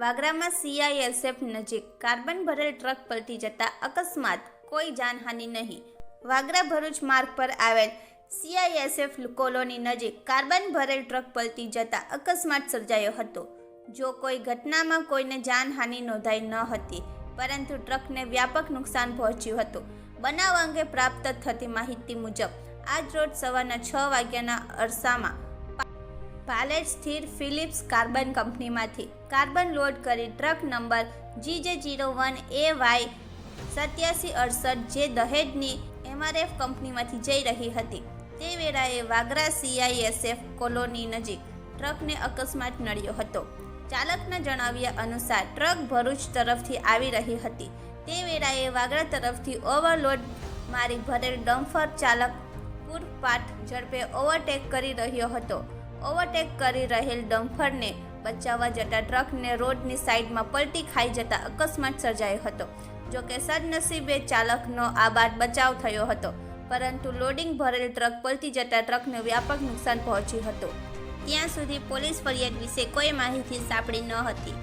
વાગરામાં CISF નજીક carbon ભરેલ truck પલટી જતા અકસ્માત, કોઈ જાનહાનિ નહીં. વાગરા ભરૂચ માર્ગ પર આવેલ સીઆઈએસએફ કોલોની નજીક કાર્બન ભરેલ ટ્રક પલટી જતા અકસ્માત સર્જાયો હતો. જો કોઈ ઘટનામાં કોઈને જાનહાનિ નોંધાઈ ન હતી, પરંતુ ટ્રકને વ્યાપક નુકસાન પહોંચ્યું હતું. બનાવ અંગે પ્રાપ્ત થતી માહિતી મુજબ, આજ રોજ સવારના છ વાગ્યાના અરસામાં પાલેટ સ્થિર ફિલિપ્સ કાર્બન કંપનીમાંથી કાર્બન લોડ કરી truck number GJ zero one A Y સત્યાસી અડસઠ જે દહેજની એમઆરએફ કંપનીમાંથી જઈ રહી હતી. તે વેળાએ વાગરા સીઆઈએસએફ કોલોની નજીક ટ્રકને અકસ્માત નડ્યો હતો. ચાલકના જણાવ્યા અનુસાર ટ્રક ભરૂચ તરફથી આવી રહી હતી. તે વેળાએ વાગરા તરફથી ઓવરલોડ મારી ભરેલ ડમ્ફર ચાલક પૂરપાટ ઝડપે ઓવરટેક કરી રહ્યો હતો. ઓવરટેક કરી રહેલ ડમ્ફરને બચાવવા જતા ટ્રકને રોડની સાઈડમાં પલટી ખાઈ જતા અકસ્માત સર્જાયો હતો. જોકે સદનસીબે ચાલકનો આ બાદ બચાવ થયો હતો, પરંતુ લોડિંગ ભરેલ ટ્રક પલટી જતા ટ્રકને વ્યાપક નુકસાન પહોંચ્યું હતું. ત્યાં સુધી પોલીસ ફરિયાદ વિશે કોઈ માહિતી સાંપડી ન હતી.